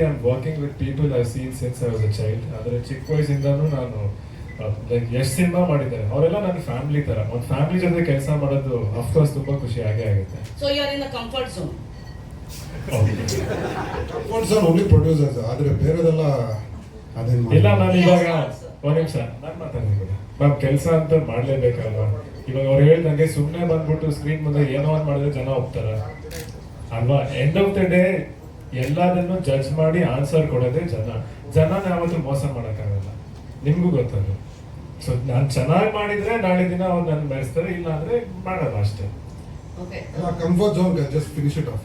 I am working with people I seen since I was a child ಆದರೆ ಚಿಕ್ಕ ವಯಸ್ಸಿಂದನೂ ನಾನು like ಎಷ್ಟು cinema ಮಾಡಿದ್ದಾರೆ? ಅವರೆಲ್ಲ ನನ್ನ ಫ್ಯಾಮಿಲಿ ತರ. ಒಂದು ಫ್ಯಾಮಿಲಿ ಜೊತೆ ಕೆಲಸ ಮಾಡೋದು ಅಫ್ಕೋರ್ಸ್ ತುಂಬಾ ಖುಷಿ. ಆಗೇ ಆಗುತ್ತೆ. So you are in the comfort zone. Comfort zone only producers ಆದರೆ ಬೇರೆದೆಲ್ಲ ಅದೇನು ಇಲ್ಲ ನಾನು ಇವಾಗ ಒಂದು. ನಿಮಿಷ. ನಾನು ಮಾತಾಡ್ತೀನಿ ನಾವು ಕೆಲಸ ಅಂತ ಮಾಡಲೇಬೇಕಲ್ವಾ? ಇವಾಗ ಅವ್ರು ಹೇಳ್ದಂಗೆ ಸುಮ್ಮನೆ ಬಂದ್ಬಿಟ್ಟು ಸ್ಕ್ರೀನ್ ಮುಂದೆ ಏನೋ ಒಂದು ಮಾಡಿದ್ರೆ ಜನ ಹೋಗ್ತಾರೆ ಅಲ್ವಾ? ಎಂಡ್ ಆಫ್ ದ ಡೇ ಎಲ್ಲದನ್ನು ಜಡ್ಜ್ ಮಾಡಿ ಆನ್ಸರ್ ಕೊಡೋದೇ ಜನ. ಜನ ಯಾವತ್ತೂ ಮೋಸ ಮಾಡೋಕ್ಕಾಗಲ್ಲ. ನಿಮಗೂ ಗೊತ್ತದು. ಸೊ ನಾನು ಚೆನ್ನಾಗಿ ಮಾಡಿದ್ರೆ ನಾಳೆ ದಿನ ಅವ್ರು ನನ್ನ ಬಯಸ್ತಾರೆ ಇಲ್ಲ ಅಂದ್ರೆ ಮಾಡಲ್ಲ ಅಷ್ಟೇ. Comfort zone just finish it off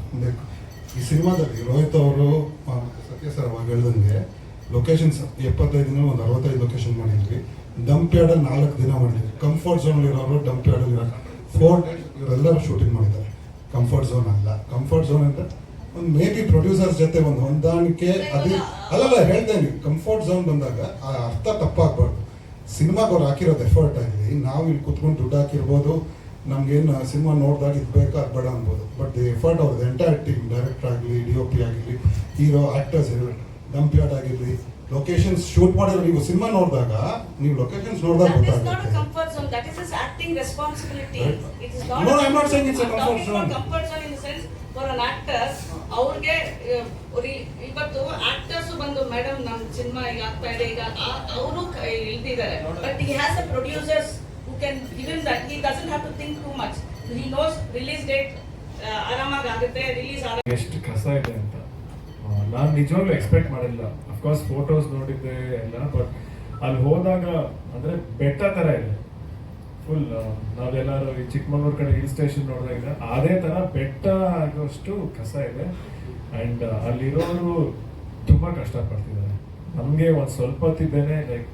ಈ ಸಿನಿಮಾದಲ್ಲಿ ರೋಹಿತ್ ಅವರು ಸತ್ಯ ಸರ್ ಅವಾಗ ಹೇಳ್ದಂಗೆ ಲೊಕೇಶನ್ಸ್ ಎಪ್ಪತ್ತೈದು ದಿನ ಒಂದು ಅರವತ್ತೈದು ಲೊಕೇಶನ್ ಮಾಡಿದ್ವಿ. ಡಂಪ್ ಯಾರ್ಡಲ್ಲಿ ನಾಲ್ಕು ದಿನ ಮಾಡಿದ್ವಿ. ಕಂಫರ್ಟ್ ಝೋನ್ ಇರೋರು ಡಂಪ್ ಯಾರ್ಡಲ್ಲಿ ಇರೋ ಫೋರ್ ಡೇಸ್ ಇವರೆಲ್ಲರೂ ಶೂಟಿಂಗ್ ಮಾಡಿದ್ದಾರೆ. ಕಂಫರ್ಟ್ ಝೋನ್ ಅಲ್ಲ. ಕಂಫರ್ಟ್ ಝೋನ್ ಅಂತ ಒಂದು ಮೇ ಬಿ ಪ್ರೊಡ್ಯೂಸರ್ಸ್ ಜೊತೆ ಒಂದು ಹೊಂದಾಣಿಕೆ ಅದು ಅಲ್ಲಲ್ಲ ನೀವು ಕಂಫರ್ಟ್ ಝೋನ್ ಬಂದಾಗ ಆ ಅರ್ಥ ತಪ್ಪಾಗಬಾರ್ದು. ಸಿನಿಮಾಗೆ ಅವ್ರು ಹಾಕಿರೋದು ಎಫರ್ಟ್ ಆಗಲಿ ನಾವು ಇಲ್ಲಿ ಕುತ್ಕೊಂಡು ದುಡ್ಡು ಹಾಕಿರ್ಬೋದು ನಮ್ಗೇನು ಸಿನಿಮಾ ನೋಡಿದಾಗ ಇದು ಬೇಕಾ ಅದು ಬೇಡ ಅನ್ಬೋದು ಬಟ್ ದಿ ಎಫರ್ಟ್ ಅವ್ರದ್ದು ಎಂಟೈರ್ ಟೀಮ್ ಡೈರೆಕ್ಟರ್ ಆಗಲಿ ಡಿ ಒ ಪಿ ಆಗಿರಲಿ ಹೀರೋ ಆಕ್ಟರ್ಸ್ ಇರಲಿ ಯಾರ್ಡ್ ಆಗಿರಲಿ ಲೊಕೇಶನ್ಸ್ ಶೂಟ್ ಮಾಡಿದ್ರೆ ನೀವು ಸಿನಿಮಾ ನೋಡಿದಾಗ ನೀವು ಲೊಕೇಶನ್ಸ್ ನೋಡಿದಾಗ ಗೊತ್ತಾಗುತ್ತೆ comfort zone, that is his acting responsibility. It is not. No, I'm not saying it's a I'm comfort talking about zone. comfort zone in the sense, for an actor, ಅವ್ರಿಗೆ ಇವತ್ತು actors ಬಂದು madam ನಮ್ cinema ಈಗ ಆಗ್ತಾ ಇದೆ ಈಗ ಅವರು ಇಳ್ದಿದ್ದಾರೆ but he has a producers who can given that he doesn't have to think too much he knows release date ಆರಾಮಾಗಿ ಆಗುತ್ತೆ ರಿಲೀಸ್ ಎಷ್ಟು ಕಸ ಇದೆ ಅಂತ ನಾನು ನಿಜವಾಗ್ಲೂ ಎಕ್ಸ್ಪೆಕ್ಟ್ ಮಾಡಿಲ್ಲ. ಅಫ್ಕೋರ್ಸ್ ಫೋಟೋಸ್ ನೋಡಿದ್ದೆ ಎಲ್ಲ ಬಟ್ ಅಲ್ಲಿ ಹೋದಾಗ ಅಂದ್ರೆ ಬೆಟ್ಟ ತರ ಇದೆ. ಫುಲ್ ನಾವೆಲ್ಲರೂ ಈ ಚಿಕ್ಕಮಗಳೂರು ಕಡೆ ಹಿಲ್ ಸ್ಟೇಷನ್ ನೋಡಿದಾಗ ಅದೇ ತರ ಬೆಟ್ಟ ಆಗೋಷ್ಟು ಕಸ ಇದೆ. ಅಂಡ್ ಅಲ್ಲಿರೋರು ತುಂಬಾ ಕಷ್ಟಪಡ್ತಿದ್ದಾರೆ. ನಮಗೆ ಒಂದು ಸ್ವಲ್ಪ ಹೊತ್ತಿದ್ದೇನೆ ಲೈಕ್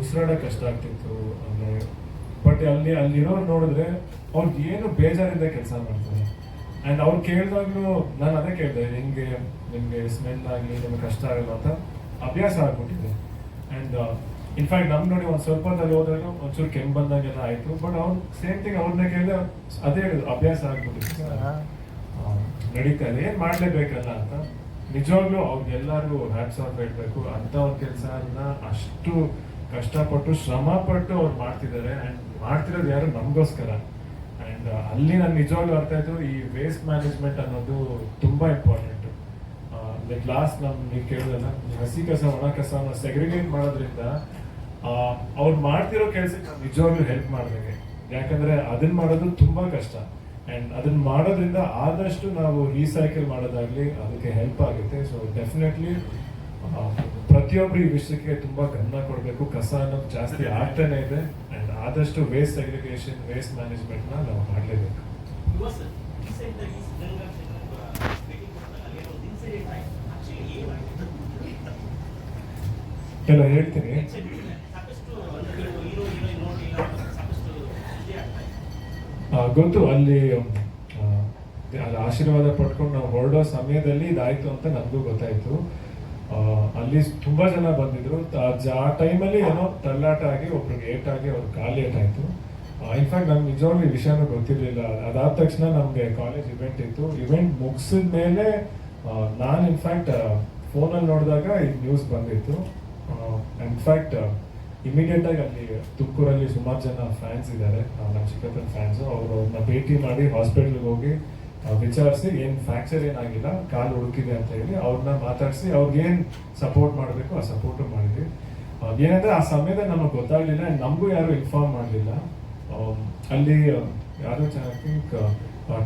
ಉಸಿರಾಡೋ ಕಷ್ಟ ಆಗ್ತಿತ್ತು. ಅಂದರೆ ಬಟ್ ಅಲ್ಲಿ, ಅಲ್ಲಿರೋರು ನೋಡಿದ್ರೆ ಅವ್ರಿಗೆ ಏನು ಬೇಜಾರಿಂದ ಕೆಲಸ ಮಾಡ್ತಾರೆ. ಅಂಡ್ ಅವ್ರು ಕೇಳಿದಾಗ್ಲೂ ನಾನು ಅದೇ ಕೇಳಿದೆ ನಿಮ್ಗೆ ನಿಮಗೆ ಸ್ಮೆಲ್ ಆಗಲಿ ನಿಮ್ಗೆ ಕಷ್ಟ ಆಗಲ್ಲ ಅಂತ ಅಭ್ಯಾಸ ಆಗ್ಬಿಟ್ಟಿದೆ. ಅಂಡ್ ಇನ್ಫ್ಯಾಕ್ಟ್ ನಮ್ಮ ನೋಡಿ ಒಂದು ಸ್ವಲ್ಪ ಹೊತ್ತಲ್ಲಿ ಹೋದಾಗ ಒಂಚೂರು ಕೆಮ್ಮು ಬಂದಾಗೆಲ್ಲ ಆಯಿತು ಬಟ್ ಅವ್ರು ಸೇಮ್ ಥಿಂಗ್ ಅವ್ರನ್ನ ಕೇಳಿದ್ರೆ ಅದೇ ಹೇಳಿದ್ರು ಅಭ್ಯಾಸ ಆಗ್ಬಿಟ್ಟಿದೆ. ನಡೀತಾ ಇದೆ ಏನ್ ಮಾಡ್ಲೇಬೇಕಲ್ಲ ಅಂತ. ನಿಜವಾಗ್ಲೂ ಅವ್ರಿಗೆಲ್ಲರಿಗೂ ಹ್ಯಾಟ್ಸ್ ಆಫ್ ಹೇಳಬೇಕು ಅಂತ ಒಂದು ಕೆಲಸನ ಅಷ್ಟು ಕಷ್ಟಪಟ್ಟು ಶ್ರಮಪಟ್ಟು ಅವ್ರು ಮಾಡ್ತಿದ್ದಾರೆ ಆ್ಯಂಡ್ ಮಾಡ್ತಿರೋದು ಯಾರು ನಮಗೋಸ್ಕರ. ಅಂಡ್ ಅಲ್ಲಿ ನಾನು ನಿಜವಾಗ್ಲೂ ಅರ್ಥ ಆಯ್ತು, ಈ ವೇಸ್ಟ್ ಮ್ಯಾನೇಜ್ಮೆಂಟ್ ಅನ್ನೋದು ತುಂಬಾ ಇಂಪಾರ್ಟೆಂಟ್ ಲೈಕ್ ಲಾಸ್ಟ್ ನಮ್ ನೀವು ಕೇಳಿದಲ್ಲ ಹಸಿ ಕಸ, ಒಣ ಕಸನ ಸೆಗ್ರಿಗೇಟ್ ಮಾಡೋದ್ರಿಂದ ಅವ್ರು ಮಾಡ್ತಿರೋ ಕೆಲಸಕ್ಕೆ ನಾನು ನಿಜವಾಗ್ಲೂ ಹೆಲ್ಪ್ ಮಾಡಿದಂಗೆ. ಯಾಕಂದ್ರೆ ಅದನ್ನ ಮಾಡೋದು ತುಂಬಾ ಕಷ್ಟ. ಅಂಡ್ ಅದನ್ನ ಮಾಡೋದ್ರಿಂದ ಆದಷ್ಟು ನಾವು ರೀಸೈಕಲ್ ಮಾಡೋದಾಗ್ಲಿ ಅದಕ್ಕೆ ಹೆಲ್ಪ್ ಆಗುತ್ತೆ. ಸೊ ಡೆಫಿನೆಟ್ಲಿ ಪ್ರತಿಯೊಬ್ರು ಈ ವಿಷಯಕ್ಕೆ ತುಂಬಾ ಗಮನ ಕೊಡಬೇಕು. ಕಸ ಅನ್ನೋದು ಜಾಸ್ತಿ ಆಗ್ತಾನೆ ಇದೆ. ಆದಷ್ಟು ವೇಸ್ಟ್ ಸೆಗ್ರಿಗೇಷನ್ ವೇಸ್ಟ್ ಮ್ಯಾನೇಜ್ಮೆಂಟ್ನ ನಾವು ಮಾಡಲೇಬೇಕು. ಎಲ್ಲ ಹೇಳ್ತೀನಿ. ಗೊತ್ತು ಅಲ್ಲಿ ಆಶೀರ್ವಾದ ಪಡ್ಕೊಂಡು ನಾವು ಹೊರಡೋ ಸಮಯದಲ್ಲಿ ಇದಾಯ್ತು ಅಂತ ನಮಗೂ ಗೊತ್ತಾಯ್ತು. ಅಲ್ಲಿ ತುಂಬಾ ಜನ ಬಂದಿದ್ರು. ಆ- ಟೈಮಲ್ಲಿ ಏನೋ ತಳ್ಳಾಟ ಆಗಿ ಒಬ್ರಿಗೆ ಏಟ್ ಆಗಿ ಅವ್ರ ಕಾಲು ಏಟ್ ಆಯ್ತು ಇನ್ಫ್ಯಾಕ್ಟ್ ನಮ್ಗೆ ನಿಜವಾಗ್ಲೂ ವಿಷಯನೂ ಗೊತ್ತಿರಲಿಲ್ಲ. ಅದಾದ ತಕ್ಷಣ ನಮಗೆ ಕಾಲೇಜ್ ಇವೆಂಟ್ ಇತ್ತು. ಇವೆಂಟ್ ಮುಗಿಸಿದ ಮೇಲೆ ನಾನು ಇನ್ಫ್ಯಾಕ್ಟ್ ಫೋನಲ್ಲಿ ನೋಡಿದಾಗ ಈ ನ್ಯೂಸ್ ಬಂದಿತ್ತು. ಇನ್ಫ್ಯಾಕ್ಟ್ ಇಮಿಡಿಯೇಟ್ ಆಗಿ ಅಲ್ಲಿ ತುಮಕೂರಲ್ಲಿ ಸುಮಾರು ಜನ ಫ್ಯಾನ್ಸ್ ಇದ್ದಾರೆ ನಮ್ಮ ಚಿಕ್ಕಪ್ಪನ ಫ್ಯಾನ್ಸ್ ಅವರು ಅವ್ರನ್ನ ಭೇಟಿ ಮಾಡಿ ಹಾಸ್ಪಿಟ್ಲಿಗೆ ಹೋಗಿ ವಿಚಾರಿಸಿ ಏನ್ ಫ್ರಾಕ್ಚರ್ ಏನಾಗಿಲ್ಲ, ಕಾಲು ಹುಡುಕಿದೆ ಅಂತ ಹೇಳಿ ಅವ್ರನ್ನ ಮಾತಾಡಿಸಿ ಅವ್ರಿಗೆ ಏನ್ ಸಪೋರ್ಟ್ ಮಾಡಬೇಕು, ಆ ಸಪೋರ್ಟ್ ಮಾಡಿದ್ವಿ. ಏನಂದ್ರೆ ಆ ಸಮಯದಲ್ಲಿ ನಮಗೆ ಗೊತ್ತಾಗ್ಲಿಲ್ಲ, ನಮಗೂ ಯಾರು ಇನ್ಫಾರ್ಮ್ ಮಾಡಲಿಲ್ಲ. ಅಲ್ಲಿ ಯಾರು I think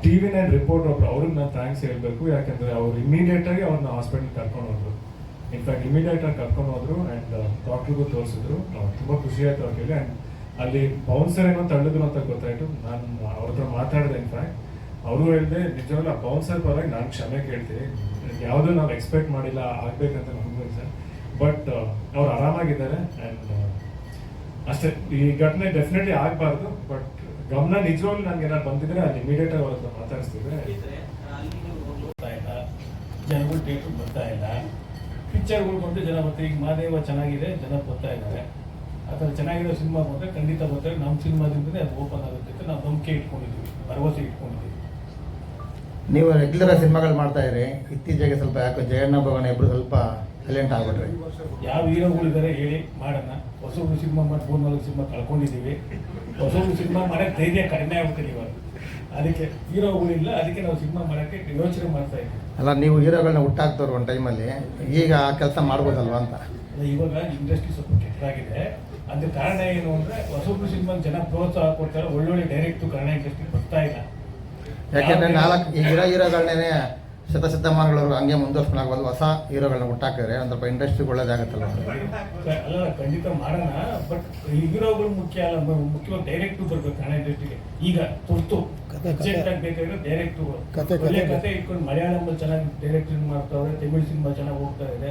TV nine report ಒಬ್ರು, ಅವ್ರಿಗೆ ನಾನು ಥ್ಯಾಂಕ್ಸ್ ಹೇಳಬೇಕು, ಯಾಕಂದ್ರೆ ಅವ್ರು ಇಮಿಡಿಯೇಟ್ ಆಗಿ ಅವ್ರನ್ನ ಹಾಸ್ಪಿಟಲ್ ಕರ್ಕೊಂಡು ಹೋದ್ರು. ಇನ್ಫ್ಯಾಕ್ಟ್ ಇಮಿಡಿಯೇಟ್ ಆಗಿ ಕರ್ಕೊಂಡು ಹೋದ್ರು ಅಂಡ್ ಡಾಕ್ಟ್ರಿಗೂ ತೋರಿಸಿದ್ರು. ತುಂಬಾ ಖುಷಿ ಆಯ್ತು ಅವ್ರಿಗೆ ಆ್ಯಂಡ್ ಅಲ್ಲಿ ಬೌನ್ಸರ್ ಏನೋ ತಳ್ಳಿದ್ರು ಅಂತ ಗೊತ್ತಾಯ್ತು. ನಾನು ಅವ್ರ ಹತ್ರ ಮಾತಾಡಿದೆ ಇನ್ಫ್ಯಾಕ್ಟ್ ಅವರು ಹೇಳಿದೆ, ನಿಜವಾಗ್ಲೂ ಆ ಬೌನ್ಸರ್ ಪರವಾಗಿ ನಾನು ಕ್ಷಮೆ ಕೇಳ್ತೀನಿ. ಯಾವುದೂ ನಾವು ಎಕ್ಸ್ಪೆಕ್ಟ್ ಮಾಡಿಲ್ಲ, ಆಗ್ಬೇಕಂತ ನಮಗೂ ಸರ್. ಬಟ್ ಅವ್ರು ಆರಾಮಾಗಿದ್ದಾರೆ ಅಂಡ್ ಅಷ್ಟೇ. ಈ ಘಟನೆ ಡೆಫಿನೆಟ್ಲಿ ಆಗಬಾರ್ದು ಬಟ್ ಗಮನ ನಿಜವಾಗ್ಲೂ ನನಗೆ ಏನಾದ್ರು ಬಂದಿದ್ರೆ ಅಲ್ಲಿ ಇಮಿಡಿಯೇಟ್ ಆಗಿ ಅವ್ರ ಹತ್ರ ಮಾತಾಡಿಸ್ತಿದ್ರೆ ಜನಗಳು ಥಿಯೇಟ್ರಿಗೆ ಬರ್ತಾ ಇಲ್ಲ. ಪಿಕ್ಚರ್ಗಳು ಬಂದು ಜನ ಬರ್ತಾರೆ. ಈಗ ಮಾದೇವ ಚೆನ್ನಾಗಿದೆ, ಜನ ಬರ್ತಾ ಇದ್ದಾರೆ. ಆ ಥರ ಚೆನ್ನಾಗಿರೋ ಸಿನಿಮಾ ಬಂದರೆ ಖಂಡಿತ ಬರ್ತಾರೆ. ನಮ್ಮ ಸಿನಿಮಾದಿಂದಲೇ ಅದು ಓಪನ್ ಆಗುತ್ತೆ ಅಂತ ನಾವು ನಂಬಿಕೆ ಇಟ್ಕೊಂಡಿದ್ದೀವಿ. ಭರವಸೆ ಇಟ್ಕೊಂಡಿದ್ದೀವಿ. ನೀವು ರೆಗ್ಯುಲರ್ ಸಿನಿಮಾಗಳು ಮಾಡ್ತಾ ಇರಿ ಇತ್ತೀಚೆಗೆ ಸ್ವಲ್ಪ ಯಾಕೋ ಜಯಣ್ಣ ಭವನ ಇಬ್ರು ಸ್ವಲ್ಪ ಸೈಲೆಂಟ್ ಆಗ್ಬಿಟ್ರಿ. ಯಾವ ಹೀರೋಗಳಿದ್ದಾರೆ ಹೇಳಿ ಮಾಡೋಣ. ಹೊಸಬ್ರು ಸಿನಿಮಾ ಮಾಡಿ ಫೋನ್ ನಾಲ್ಕು ಸಿನಿಮಾ ಕಳ್ಕೊಂಡಿದ್ದೀವಿ. ಹೊಸಬ್ರು ಸಿನಿಮಾ ಮಾಡೋಕ್ಕೆ ಧೈರ್ಯ ಕಡಿಮೆ ಆಗ್ಬಿಟ್ಟಿದೆ ಇವಾಗ. ಅದಕ್ಕೆ ಹೀರೋಗಳಿಲ್ಲ ಅದಕ್ಕೆ ನಾವು ಸಿನಿಮಾ ಮಾಡೋಕ್ಕೆ ಯೋಚನೆ ಮಾಡ್ತಾ ಇದ್ದೀವಿ. ಅಲ್ಲ ನೀವು ಹೀರೋಗಳನ್ನ ಹುಟ್ಟಾಕ್ತವ್ರು ಒಂದು ಟೈಮಲ್ಲಿ ಈಗ ಆ ಕೆಲಸ ಮಾಡ್ಬೋದಲ್ವಾ ಅಂತ. ಇವಾಗ ಇಂಡಸ್ಟ್ರಿ ಸ್ವಲ್ಪ ಕೆಟ್ಟದಾಗಿದೆ. ಅದಕ್ಕೆ ಕಾರಣ ಏನು ಅಂದರೆ ಹೊಸಬ್ರು ಸಿನಿಮಾ ಜನ ಪ್ರೋತ್ಸಾಹ ಕೊಡ್ತಾರೆ ಒಳ್ಳೊಳ್ಳೆ ಡೈರೆಕ್ಟು ಕನ್ನಡ ಇಂಡಸ್ಟ್ರಿ ಬರ್ತಾ ಇಲ್ಲ. ಯಾಕೆಂದ್ರೆ ನಾಲ್ಕು ಈಗ ಇರೋ ಹೀರೋಗಳನ್ನೇ ಶತಶತಮಾನಗಳವರು ಹಂಗೆ ಮುಂದುವರ್ಸ್ಕೊಂಡು ಹೊಸ ಹೀರೋಗಳನ್ನ ಹುಟ್ಟಾಕಿದ್ರೆ ಒಂದು ಸ್ವಲ್ಪ ಇಂಡಸ್ಟ್ರಿ ಒಳ್ಳೇದಾಗತ್ತಲ್ಲ ಅಲ್ಲ ಖಂಡಿತ ಮಾಡೋಣ. ಬಟ್ ಹೀರೋಗಳು ಮುಖ್ಯ ಅಲ್ಲ ಮುಖ್ಯವಾಗಿ ಡೈರೆಕ್ಟ್ ಬರ್ಬೇಕು ಕನ್ನಡ ಇಂಡಸ್ಟ್ರಿಗೆ ಈಗ ತುರ್ತು ಬೇಕಾಗಿರೋ ಡೈರೆಕ್ಟು ಕತೆ ಕತೆ ಇಟ್ಕೊಂಡು ಮಲಯಾಳಂ ಚೆನ್ನಾಗಿ ಡೈರೆಕ್ಟಿಂಗ್ ಮಾಡ್ತಾವ್ರೆ ತಮಿಳ್ ಸಿನಿಮಾ ಚೆನ್ನಾಗಿ ಹೋಗ್ತಾ ಇದೆ.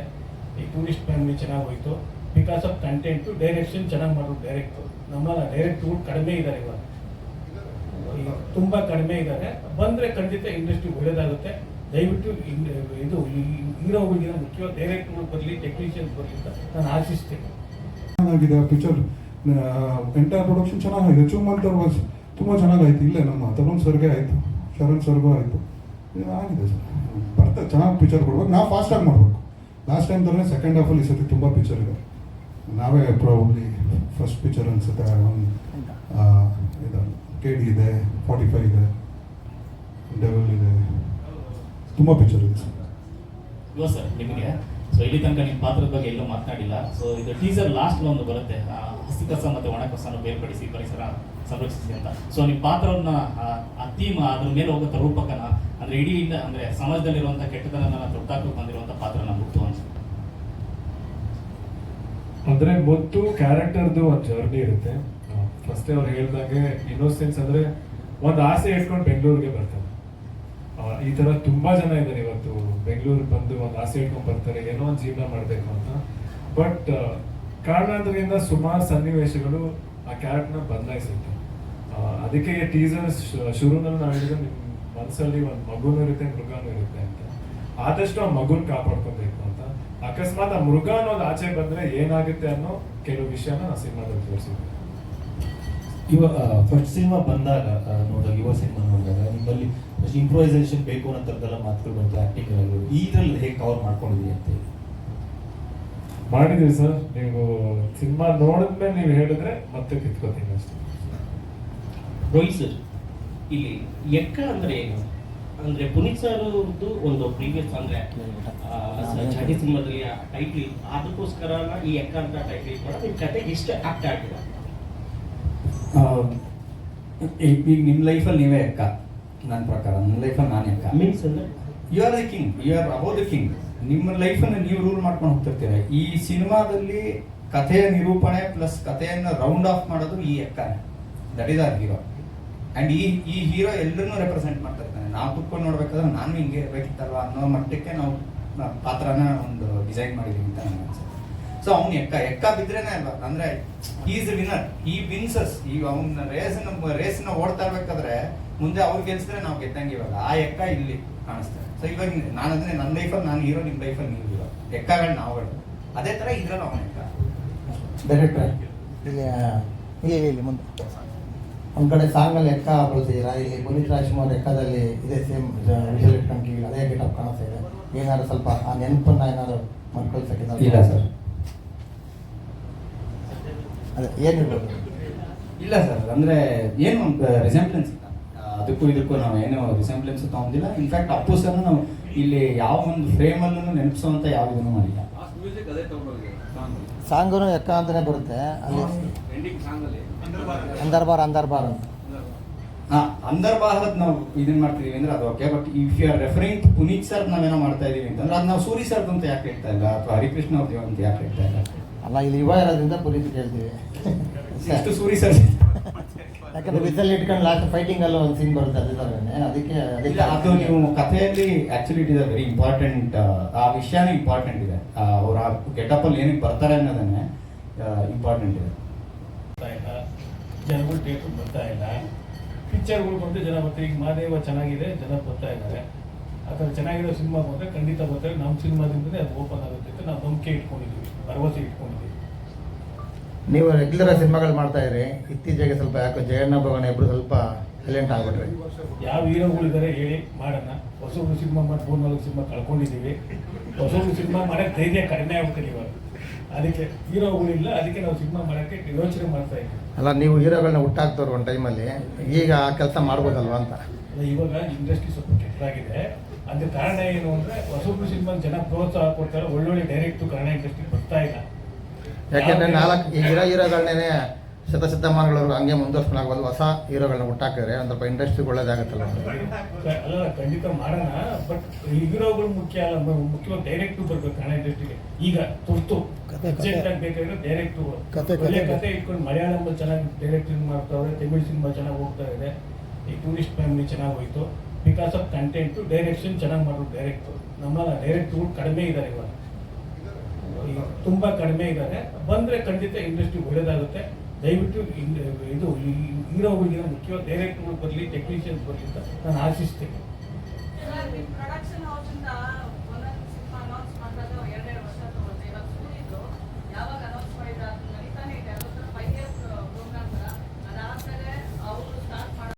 ಈ ಟೂರಿಸ್ಟ್ ಫ್ಯಾಮಿಲಿ ಚೆನ್ನಾಗಿ ಹೋಯ್ತು. ಬಿಕಾಸ್ ಆಫ್ ಕಂಟೆಂಟು ಡೈರೆಕ್ಷನ್ ಚೆನ್ನಾಗಿ ಮಾಡೋದು ಡೈರೆಕ್ಟ್ ನಮ್ಮ ಡೈರೆಕ್ಟ್ ಕಡಿಮೆ ಇದ್ದಾರೆ ಇವಾಗ. ತುಂಬಾ ಕಡಿಮೆ ಇದ್ದಾರೆ. ಬಂದ್ರೆ ಖಂಡಿತ ಇಂಡಸ್ಟ್ರಿ ಒಳ್ಳೇದಾಗುತ್ತೆ. ದಯವಿಟ್ಟು ಇದು ಇದು ಹುಡುಗಿನ ಮುಖ್ಯವಾಗಿ ಡೈರೆಕ್ಟರ್ ಬರಲಿ ಟೆಕ್ನಿಷಿಯನ್ಸ್ ಬರಲಿ ಅಂತ ನಾನು ಆಶಿಸ್ತೇನೆ. ಚೆನ್ನಾಗಿದೆ ಪಿಕ್ಚರ್ ಎಂಟೈರ್ ಪ್ರೊಡಕ್ಷನ್ ಚೆನ್ನಾಗಿದೆ. ಚುಮ್ಮಂತ ತುಂಬ ಚೆನ್ನಾಗಾಯ್ತು. ಇಲ್ಲೇ ನಮ್ಮ ತರುಣ್ ಸರ್ಗೆ ಆಯಿತು. ಶರಣ್ ಸರ್ಗೂ ಆಯಿತು. ಆಗಿದೆ ಸರ್ ಬರ್ತದೆ. ಚೆನ್ನಾಗಿ ಪಿಕ್ಚರ್ ಕೊಡ್ಬೇಕು. ನಾವು ಫಾಸ್ಟಾಗಿ ಮಾಡಬೇಕು. ಲಾಸ್ಟ್ ಟೈಮ್ ಥರನೇ ಸೆಕೆಂಡ್ ಹಾಫಲ್ಲಿ ಈ ಸತಿ ತುಂಬ ಪಿಕ್ಚರ್ ಇದೆ. ನಾವೇ ಪ್ರಾಬ್ಲಿ ಫಸ್ಟ್ ಪಿಕ್ಚರ್ ಅನ್ಸುತ್ತೆ. ಇದು. ಕೆ ಡಿ ಇದೆ ಫಾರ್ಟಿ ಫೈವ್ ಇದೆ ಡೆವಲ್ ಇದೆ. ತುಂಬ ಪಿಕ್ಚರ್ ಇದೆ. ಸರ್ ಸರ್ ನಿಮಗೆ? ಸೊ ಇಲ್ಲಿ ತನಕ ನಿಮ್ಮ ಪಾತ್ರದ ಬಗ್ಗೆ ಎಲ್ಲೂ ಮಾತನಾಡಿಲ್ಲ. ಸೊ ಇದು ಟೀಸರ್ ಲಾಸ್ಟ್ ಒಂದು ಬರುತ್ತೆ. ಆ, ಹಸಿಕಸ ಮತ್ತೆ ಒಣ ಕಸನ ಬೇರ್ಪಡಿಸಿ ಪರಿಸರ ಸಂರಕ್ಷಿಸಿ ಅಂತ. ಸೊ ನಿಮ್ಮ ಪಾತ್ರವನ್ನ ಆ- ಥೀಮ್ ಅದ್ರ ಮೇಲೆ ಹೋಗುತ್ತ ರೂಪಕನ ಅಂದ್ರೆ ಇಡೀ ಇಂದ ಅಂದ್ರೆ ಸಮಾಜದಲ್ಲಿರುವಂತ ಕೆಟ್ಟತನ ತೊಟ್ಟಾಕಕ್ಕೆ ಬಂದಿರುವಂತ ಪಾತ್ರನ ಮುಕ್ತು ಅನ್ಸುತ್ತೆ ಅಂದ್ರೆ ಮೊತ್ತು ಕ್ಯಾರೆಕ್ಟರ್ದು ಒಂದು ಜರ್ನಿ ಇರುತ್ತೆ. ಫಸ್ಟ್ ಅವ್ರು ಹೇಳ್ದಂಗೆ ಇನ್ನೋಸೆನ್ಸ್ ಅಂದ್ರೆ ಒಂದು ಆಸೆ ಇಟ್ಕೊಂಡು ಬೆಂಗಳೂರಿಗೆ ಬರ್ತಾರೆ. ಈ ತರ ತುಂಬಾ ಜನ ಇದ್ದಾರೆ ಇವತ್ತು. ಬೆಂಗಳೂರಿಗೆ ಬಂದು ಒಂದು ಆಸೆ ಇಟ್ಕೊಂಡು ಬರ್ತಾರೆ, ಏನೋ ಒಂದು ಜೀವನ ಮಾಡಬೇಕು ಅಂತ. ಬಟ್ ಕಾರಣಾಂತರದಿಂದ ಸುಮಾರು ಸನ್ನಿವೇಶಗಳು ಆ ಕ್ಯಾರೆಕ್ಟರ್ನ ಬದಲಾಯಿಸುತ್ತೆ. ಅದಕ್ಕೆ ಟೀಸರ್ ಶುರುನಲ್ಲಿ ನಾವು ಹೇಳಿದ್ರೆ ನಿಮ್ಮ ಮನಸ್ಸಲ್ಲಿ ಒಂದು ಮಗುನೂ ಇರುತ್ತೆ, ಮೃಗನೂ ಇರುತ್ತೆ ಅಂತ. ಆದಷ್ಟು ಆ ಮಗುನ ಕಾಪಾಡ್ಕೊಬೇಕು ಅಂತ. ಅಕಸ್ಮಾತ್ ಆ ಮೃಗ ಅನ್ನೋದು ಆಚೆ ಬಂದ್ರೆ ಏನಾಗುತ್ತೆ ಅನ್ನೋ ಕೆಲವು ವಿಷಯನ ನಾವು ಸಿನಿಮಾದಲ್ಲಿ ತೋರಿಸಿದ್ವಿ ಇವಾಗ ಫಸ್ಟ್ ಸಿನಿಮಾ ಬಂದಾಗ ನೋಡಿದಾಗ ಯುವ ಸಿನಿಮಾ ನೋಡಿದಾಗ ನಿಮ್ಮಲ್ಲಿ ಇಂಪ್ರೂವೈಸೇಷನ್ ಬೇಕು ಅನ್ನೋ ಥರದ್ದೆಲ್ಲ ಮಾತುಗಳು ಬಂತು ಆಕ್ಟಿಂಗ್ ಇದರಲ್ಲಿ ಹೇಗೆ ಕವರ್ ಮಾಡ್ಕೊಂಡಿದ್ದೀನಿ ಅಂತ ಹೇಳಿ. ಮಾಡಿದೀವಿ ಸರ್. ನೀವು ಸಿನಿಮಾ ನೋಡಿದ್ಮೇಲೆ ನೀವು ಹೇಳಿದ್ರೆ ಮತ್ತೆ ಕಿತ್ಕೋತೀನಿ ಅಷ್ಟೇ. ರೋಹಿತ್ ಸರ್ ಇಲ್ಲಿ ಎಕ್ಕ ಅಂದ್ರೆ ಏನು? ಅಂದ್ರೆ ಪುನೀತ್ ಸರ್ ಅವ್ರದ್ದು ಒಂದು ಪ್ರೀವಿಯಸ್ ಅಂದ್ರೆ ಚಾಟಿ ಸಿನಿಮಾದಲ್ಲಿ ಟೈಟ್ಲ್ ಅದಕ್ಕೋಸ್ಕರ ಈ ಎಕ್ಕ ಅಂತ ಟೈಟ್ಲಿ ಕೂಡ ನಿಮ್ಮ ಕತೆಗೆ ಇಷ್ಟ ಆಗ್ತಾ ಆಗಿದೆ ಈಗ ನಿಮ್ಮ ಲೈಫಲ್ಲಿ ನೀವೇ ಅಕ್ಕ ನನ್ನ ಪ್ರಕಾರ ನನ್ನ ಲೈಫಲ್ಲಿ ನಾನೇ ಅಕ್ಕ. ಮೀನ್ಸ್ ಅಂದರೆ? You are the king you are above the king ನಿಮ್ಮ ಲೈಫನ್ನು ನೀವು ರೂಲ್ ಮಾಡ್ಕೊಂಡು ಹೋಗ್ತಿರ್ತೀರ. ಈ ಸಿನಿಮಾದಲ್ಲಿ ಕಥೆಯ ನಿರೂಪಣೆ ಪ್ಲಸ್ ಕಥೆಯನ್ನು ರೌಂಡ್ ಆಫ್ ಮಾಡೋದು ಈ ಅಕ್ಕನೇ. That is our hero and ಈ ಈ ಹೀರೋ ಎಲ್ಲರನ್ನೂ ರೆಪ್ರೆಸೆಂಟ್ ಮಾಡ್ತಾ ಇರ್ತಾನೆ ನಾವು ಕುತ್ಕೊಂಡು ನೋಡ್ಬೇಕಾದ್ರೆ ನಾನು ಹಿಂಗೆ ಇರಬೇಕಿತ್ತಲ್ವ ಅನ್ನೋ ಮಟ್ಟಕ್ಕೆ ನಾವು ಪಾತ್ರನ ಒಂದು ಡಿಸೈನ್ ಮಾಡಿದ್ದೀವಿ ಅಂತ ನನಗೆ ಅನ್ಸುತ್ತೆ. ಸೊ ಅವ್ನು ಎಕ್ಕ ಎಕ್ಕ ಬಿದ್ರೇನೆ ಅಲ್ವಾ ಅಂದ್ರೆ ಈಸ್ ವಿನ್ನರ್ ಈ ವಿನ್ಸಸ್ ಈಗ ಅವ್ನ ರೇಸ್ ರೇಸ್ನ ಓಡ್ತಾ ಇರ್ಬೇಕಾದ್ರೆ ಮುಂದೆ ಅವ್ರು ಗೆಲ್ಸಿದ್ರೆ ನಾವು ಗೆದ್ದಂಗೆ ಇವಾಗ ಆ ಎಕ್ಕ ಇಲ್ಲಿ ಕಾಣಿಸ್ತಾರೆ ಸೊ ಇವಾಗ ನಾನು ಅಂದ್ರೆ ನನ್ನ ಲೈಫಲ್ಲಿ ನಾನು ಹೀರೋ ನಿಮ್ಮ ಲೈಫಲ್ಲಿ ನೀವು ಇವಾಗ ಎಕ್ಕಗಳು ನಾವುಗಳು ಅದೇ ತರ ಇದ್ರಲ್ಲ ಅವನ ಎಕ್ಕ. ಡೈರೆಕ್ಟರ್ ಇಲ್ಲಿ ಇಲ್ಲಿ ಇಲ್ಲಿ ಮುಂದೆ. ಒಂದು ಕಡೆ ಸಾಂಗಲ್ಲಿ ಎಕ್ಕ ಬಳಸಿದ್ದೀರಾ ಇಲ್ಲಿ ಪುನೀತ್ ರಾಜ್ಕುಮಾರ್ ಎಕ್ಕದಲ್ಲಿ ಇದೇ ಸೇಮ್ ವಿಷಲ್ ಇಟ್ಕೊಂಡು ಅದೇ ಗೆಟಪ್ ಕಾಣಿಸ್ತಾ ಇದೆ. ಏನಾದ್ರು ಸ್ವಲ್ಪ ಆ ನೆನಪನ್ನ ಏನಾದ್ರು ಇಲ್ಲ ಸರ್. ಅದೇ ಏನಿರ್ಬೋದು ಇಲ್ಲ ಸರ್ ಅಂದ್ರೆ ಏನು ರಿಸೆಂಪ್ಲೆನ್ಸ್ ಇಲ್ಲ. ಅದಕ್ಕೂ ಇದಕ್ಕೂ ನಾವು ಏನು ರಿಸೆಂಪ್ಲೆನ್ಸ್ ತಗೊಂಡಿಲ್ಲ. ಇನ್ಫ್ಯಾಕ್ಟ್ ಅಪ್ಪು ಸರ್ ನಾವು ಇಲ್ಲಿ ಯಾವ ಒಂದು ಫ್ರೇಮಲ್ಲೂ ನೆನಪಿಸುವಂತ ಯಾವ ಇದನ್ನು ಮಾಡಿಲ್ಲ. ಸಾಂಗು ಎಕ್ಕ ಅಂತಾನೆ ಬರುತ್ತೆ. ಅಲ್ಲಿ ಅಂದರ್ಬಾರ್ ಅಂದರ್ಬಾರ್ ಅಂತ. ಹಾ ಅಂದರ್ಬಾಹದ್ ನಾವು ಇದನ್ನ ಮಾಡ್ತಿದೀವಿ ಅಂದ್ರೆ ಅದು okay but if you are referring Puneeth sir ನಾವೇನೋ ಮಾಡ್ತಾ ಇದೀವಿ ಅಂತಂದ್ರೆ ಅದು ನಾವು ಸೂರಿ ಸರ್ ಅಂತ ಯಾಕೆ ಹೇಳ್ತಾ ಇಲ್ಲ ಅಥವಾ ಹರಿಕೃಷ್ಣ ಅವ್ರದ್ದು ಅಂತ ಯಾಕೆ ಹೇಳ್ತಾ ಇಲ್ಲ. ಅಲ್ಲ ಇಲ್ಲಿ ಯುವ ಇರೋದ್ರಿಂದ ಪುನೀತ್ ಕೇಳ್ತೀವಿ. ಎಷ್ಟು ಸೂರಿ. ಸರ್ ಯಾಕಂದ್ರೆ ವಿಸಲ್ ಇಟ್ಕೊಂಡು ಲಾಸ್ಟ್ ಫೈಟಿಂಗ್ ಅಲ್ಲಿ ಒಂದು ಸೀನ್ ಬರುತ್ತೆ ಅದೇ ಅದಕ್ಕೆ ಅದಕ್ಕೆ ಆದರೂ ಅದು ನೀವು ಕಥೆಯಲ್ಲಿ actually it is very important ಆ ವಿಷಯನೇ ಇಂಪಾರ್ಟೆಂಟ್ ಇದೆ. ಅವ್ರ ಗೆಟಪ್ ಅಲ್ಲಿ ಏನಕ್ಕೆ ಬರ್ತಾರೆ ಅನ್ನೋದನ್ನೇ ಇಂಪಾರ್ಟೆಂಟ್ ಇದೆ. ಬರ್ತಾ ಇಲ್ಲ. ಜನಗಳು ಬರ್ತಾ ಇಲ್ಲ. ಪಿಕ್ಚರ್ಗಳು ಬಂದು ಜನ ಬರ್ತಾರೆ. ಈಗ ಮಾದೇವ ಚೆನ್ನಾಗಿದೆ ಜನ ಬರ್ತಾ ಇದ್ದಾರೆ. ಆ ಥರ ಚೆನ್ನಾಗಿರೋ ಸಿನಿಮಾ ಬಂದರೆ ಖಂಡಿತ ಬರ್ತಾರೆ ನಮ್ಮ ಸಿನಿಮಾದಿಂದಲೇ ಅದು ಓಪನ್ ಆಗುತ್ತೆ ಅಂತ ನಾವು ನಂಬಿಕೆ ಇಟ್ಕೊಂಡಿದ್ದೀವಿ ಭರವಸೆ ಇಟ್ಕೊಂಡಿದ್ದೀವಿ. ನೀವು ರೆಗ್ಯುಲರ್ ಸಿನಿಮಾಗಳು ಮಾಡ್ತಾ ಇರಿ ಇತ್ತೀಚೆಗೆ ಸ್ವಲ್ಪ ಯಾಕೋ ಜಯಣ್ಣ ಭವನ ಇಬ್ರು ಸ್ವಲ್ಪ ಸೈಲೆಂಟ್ ಆಗ್ಬಿಟ್ರೆ. ಯಾವ ಹೀರೋಗಳಿದ್ದಾರೆ ಹೇಳಿ ಮಾಡೋಣ. ಹೊಸಬ್ರು ಸಿನಿಮಾ ಮಾಡಿ ಮೂರು ನಾಲ್ಕು ಸಿನಿಮಾ ಕಳ್ಕೊಂಡಿದ್ದೀವಿ. ಹೊಸಬ್ರು ಸಿನಿಮಾ ಮಾಡೋಕ್ಕೆ ಧೈರ್ಯ ಕಡಿಮೆ ಆಗ್ಬಿಟ್ಟಿದೆ ಇವಾಗ. ಅದಕ್ಕೆ ಹೀರೋಗಳಿಲ್ಲ ಅದಕ್ಕೆ ನಾವು ಸಿನಿಮಾ ಮಾಡೋಕ್ಕೆ ಯೋಚನೆ ಮಾಡ್ತಾ ಇದ್ದೀವಿ. ಅಲ್ಲ ನೀವು ಹೀರೋಗಳನ್ನ ಹುಟ್ಟಾಕ್ತವ್ರು ಒಂದು ಟೈಮಲ್ಲಿ ಈಗ ಆ ಕೆಲಸ ಮಾಡ್ಬೋದಲ್ವ ಅಂತ? ಇವಾಗ ಇಂಡಸ್ಟ್ರಿ ಸ್ವಲ್ಪ ಕೆಟ್ಟದಾಗಿದೆ ಅದಕ್ಕೆ ಕಾರಣ ಏನು ಅಂದ್ರೆ ಹೊಸಬ್ರು ಸಿನಿಮಾ ಜನ ಪ್ರೋತ್ಸಾಹ ಕೊಡ್ತಾರೆ ಒಳ್ಳೊಳ್ಳೆ ಡೈರೆಕ್ಟ್ ಕನ್ನಡ ಇಂಡಸ್ಟ್ರಿ ಬರ್ತಾ ಇಲ್ಲ. ಯಾಕೆಂದ್ರೆ ನಾಲ್ಕು ಈಗ ಹೀರೋ ಹೀರೋಗಳನ್ನೇ ಶತಶತಮಾನಗಳವರೆಗೂ ಹಂಗೆ ಮುಂದುವರ್ಸ್ಕೊಂಡು ಹೊಸ ಹೀರೋಗಳನ್ನ ಹುಟ್ಟಾಕಿದ್ರೆ ಒಂದು ಸ್ವಲ್ಪ ಇಂಡಸ್ಟ್ರಿಗೆ ಒಳ್ಳೇದಾಗುತ್ತಲ್ಲ. ಅಲ್ಲ ಖಂಡಿತ ಮಾಡೋಣ ಬಟ್ ಹೀರೋಗಳು ಮುಖ್ಯ ಅಲ್ಲ ಮುಖ್ಯವಾಗಿ ಡೈರೆಕ್ಟ್ ಬರ್ಬೇಕು ಕನ್ನಡ ಇಂಡಸ್ಟ್ರಿಗೆ. ಈಗ ತುರ್ತು ಬೇಕಾಗಿರೋ ಡೈರೆಕ್ಟ್ ಕತೆ ಕತೆ ಇಟ್ಕೊಂಡು ಮಲಯಾಳಂ ಚೆನ್ನಾಗಿ ಡೈರೆಕ್ಟಿಂಗ್ ಮಾಡ್ತಾವ್ರೆ ತಮಿಳ್ ಸಿನಿಮಾ ಚೆನ್ನಾಗಿ ಹೋಗ್ತಾ ಇದೆ. ಈ ಟೂರಿಸ್ಟ್ ಫ್ಯಾಮಿಲಿ ಚೆನ್ನಾಗಿ ಹೋಯ್ತು. ಬಿಕಾಸ್ ಆಫ್ ಕಂಟೆಂಟ್ ಡೈರೆಕ್ಷನ್ ಚೆನ್ನಾಗಿ ಮಾಡೋದು ಡೈರೆಕ್ಟ್ ನಮ್ಮ ಡೈರೆಕ್ಟ್ಗಳು ಕಡಿಮೆ ಇದ್ದಾರೆ ಇವಾಗ. ಈಗ ತುಂಬಾ ಕಡಿಮೆ ಇದ್ದಾರೆ ಬಂದ್ರೆ ಖಂಡಿತ ಇಂಡಸ್ಟ್ರಿ ಒಳ್ಳೇದಾಗುತ್ತೆ. ದಯವಿಟ್ಟು ಇದು ಹೀರೋ ಮುಖ್ಯ ಮುಖ್ಯವಾಗಿ ಡೈರೆಕ್ಟರ್ಗಳು ಬರಲಿ ಟೆಕ್ನಿಷಿಯನ್ಸ್ ಬರಲಿ ಅಂತ ನಾನು ಆಶಿಸ್ತೇನೆ.